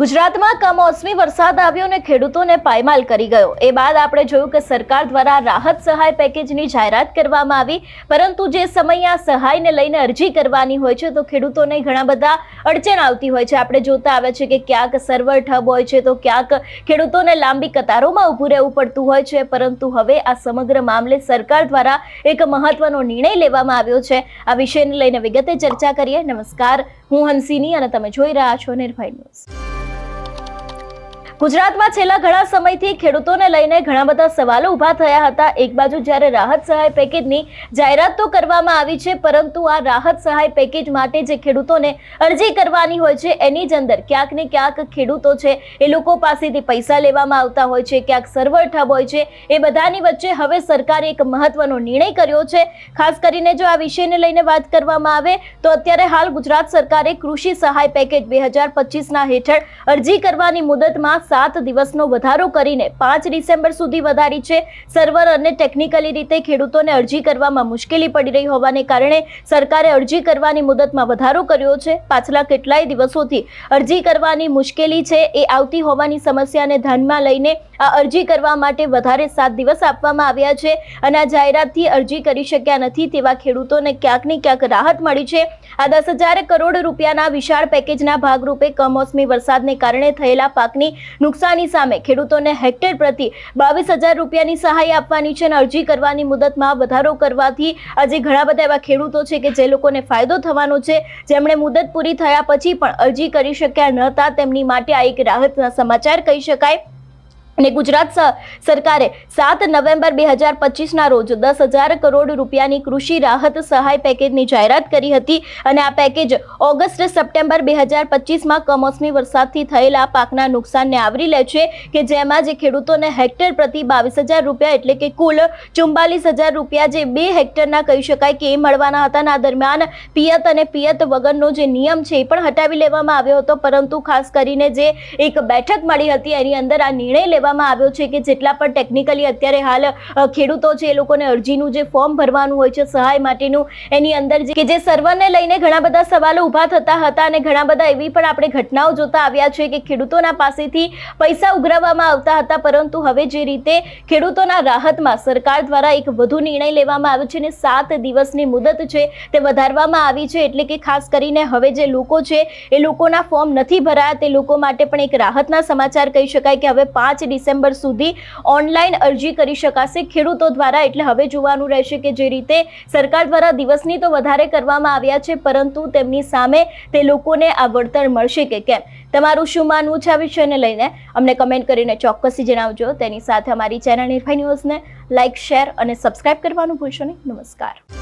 ગુજરાતમાં કમોસમી વરસાદ આવ્યો અને ખેડૂતોને પાયમાલ કરી ગયો. એ બાદ આપણે જોયું કે સરકાર દ્વારા રાહત સહાય પેકેજની જાહેરાત કરવામાં આવી, પરંતુ જે સમયે આ સહાયને લઈને અરજી કરવાની હોય છે, તો ખેડૂતોને ઘણા બધા અડચણ આવતી હોય છે. આપણે જોતા આવે છે કે ક્યાંક સર્વર ઠબ હોય છે, તો ક્યાંક ખેડૂતોને લાંબી કતારોમાં ઊભું રહેવું પડતું હોય છે, પરંતુ હવે આ સમગ્ર મામલે સરકાર દ્વારા એક મહત્વનો નિર્ણય લેવામાં આવ્યો છે. આ વિષયને લઈને વિગતે ચર્ચા કરીએ. નમસ્કાર. હું હંસિની અને તમે જોઈ રહ્યા છો નિર્ભય ન્યૂઝ. ગુજરાતમાં છેલ્લા ઘણા સમયથી ખેડૂતોને લઈને ઘણા બધા સવાલો ઊભા થયા હતા. એક બાજુ જ્યારે રાહત સહાય પેકેજની જાહેરાત તો કરવામાં આવી છે, પરંતુ આ રાહત સહાય પેકેજ માટે જે ખેડૂતોને અરજી કરવાની હોય છે, એની જ અંદર ક્યાંક ને ક્યાંક ખેડૂતો છે, એ લોકો પાસેથી પૈસા લેવામાં આવતા હોય છે, ક્યાંક સર્વર ઠબ હોય છે, એ બધાની વચ્ચે હવે સરકારે એક મહત્વનો નિર્ણય કર્યો છે. ખાસ કરીને જો આ વિષયને લઈને વાત કરવામાં આવે, તો અત્યારે હાલ ગુજરાત સરકારે કૃષિ સહાય પેકેજ બે હજાર પચીસના હેઠળ અરજી કરવાની મુદતમાં સાત દિવસનો વધારો કરીને પાંચ ડિસેમ્બર સુધી વધારી છે. સર્વર અને ટેકનિકલી રીતે ખેડૂતોને અરજી કરવામાં મુશ્કેલી પડી રહી હોવાને કારણે સરકારે અરજી કરવાની મુદતમાં વધારો કર્યો છે. પાછલા કેટલાય દિવસોથી અરજી કરવાની મુશ્કેલી છે એ આવતી હોવાની સમસ્યાને ધ્યાનમાં લઈને આ અરજી કરવા માટે વધારે સાત દિવસ આપવામાં આવ્યા છે અને આ જાહેરાતથી અરજી કરી શક્યા નથી તેવા ખેડૂતોને ક્યાંક ને ક્યાંક રાહત મળી છે. આ દસ કરોડ રૂપિયાના વિશાળ પેકેજના ભાગરૂપે કમોસમી વરસાદને કારણે થયેલા પાકની નુકસાની સામે ખેડૂતોને હેક્ટર પ્રતિ બાવીસ હજાર રૂપિયાની સહાય આપવાની છે અને અરજી કરવાની મુદતમાં વધારો કરવાથી આજે ઘણા બધા એવા ખેડૂતો છે કે જે લોકોને ફાયદો થવાનો છે. જેમણે મુદત પૂરી થયા પછી પણ અરજી કરી શક્યા નહોતા તેમની માટે આ એક રાહતના સમાચાર કહી શકાય. અને ગુજરાત સરકારે સાત નવેમ્બર બે હજાર પચીસના રોજ દસ હજાર કરોડ રૂપિયાની કૃષિ રાહત સહાય પેકેજની જાહેરાત કરી હતી અને આ પેકેજ ઓગસ્ટ સપ્ટેમ્બર બે હજાર પચીસમાં કમોસમી વરસાદથી થયેલા પાકના નુકસાનને આવરી લે છે કે જેમાં જે ખેડૂતોને હેક્ટર પ્રતિ બાવીસ હજાર રૂપિયા એટલે કે કુલ ચુમ્બાલીસ હજાર રૂપિયા જે બે હેક્ટરના કહી શકાય કે એ મળવાના હતા અને દરમિયાન પિયત અને પિયત વગરનો જે નિયમ છે એ પણ હટાવી લેવામાં આવ્યો હતો પરંતુ ખાસ કરીને જે એક બેઠક મળી હતી એની અંદર આ નિર્ણય લેવામાં આવ્યો છે કે જેટલા પણ ટેકનિકલી અત્યારે હાલ ખેડૂતો છે એ લોકોને અરજીનું જે ફોર્મ ભરવાનું હોય છે સહાય માટેનું, એની અંદર કે જે સર્વરને લઈને ઘણા બધા સવાલો ઊભા થતા હતા અને ઘણા બધા એવી પણ આપણે ઘટનાઓ જોતા આવ્યા છે કે ખેડૂતોના પાસેથી પૈસા ઉઘરાવવામાં આવતા હતા, પરંતુ હવે જે રીતે ખેડૂતોના રાહતમાં સરકાર દ્વારા એક વધુ નિર્ણય લેવામાં આવ્યો છે અને સાત દિવસની મુદત છે તે વધારવામાં આવી છે, એટલે કે ખાસ કરીને હવે જે લોકો છે એ લોકોના ફોર્મ નથી ભરાયા તે લોકો માટે પણ એક રાહતના સમાચાર કહી શકાય કે હવે પાંચ ડિસેમ્બર સુધી ઓનલાઈન અરજી કરી શકાશે. ખેડૂતો દ્વારા એટલે હવે જોવાનું રહેશે કે જે રીતે સરકાર દ્વારા દિવસની તો વધારે કરવામાં આવ્યા છે, પરંતુ તેમની સામે તે લોકોને આ વળતર મળશે કે કેમ? તમારું શું માનવું છે આ વિષયને લઈને? અમને કમેન્ટ કરીને ચોક્કસથી જણાવજો. તેની સાથે અમારી ચેનલ નિર્ભય ન્યૂઝને લાઇક શેર અને સબસ્ક્રાઇબ કરવાનું ભૂલશો નહીં. નમસ્કાર.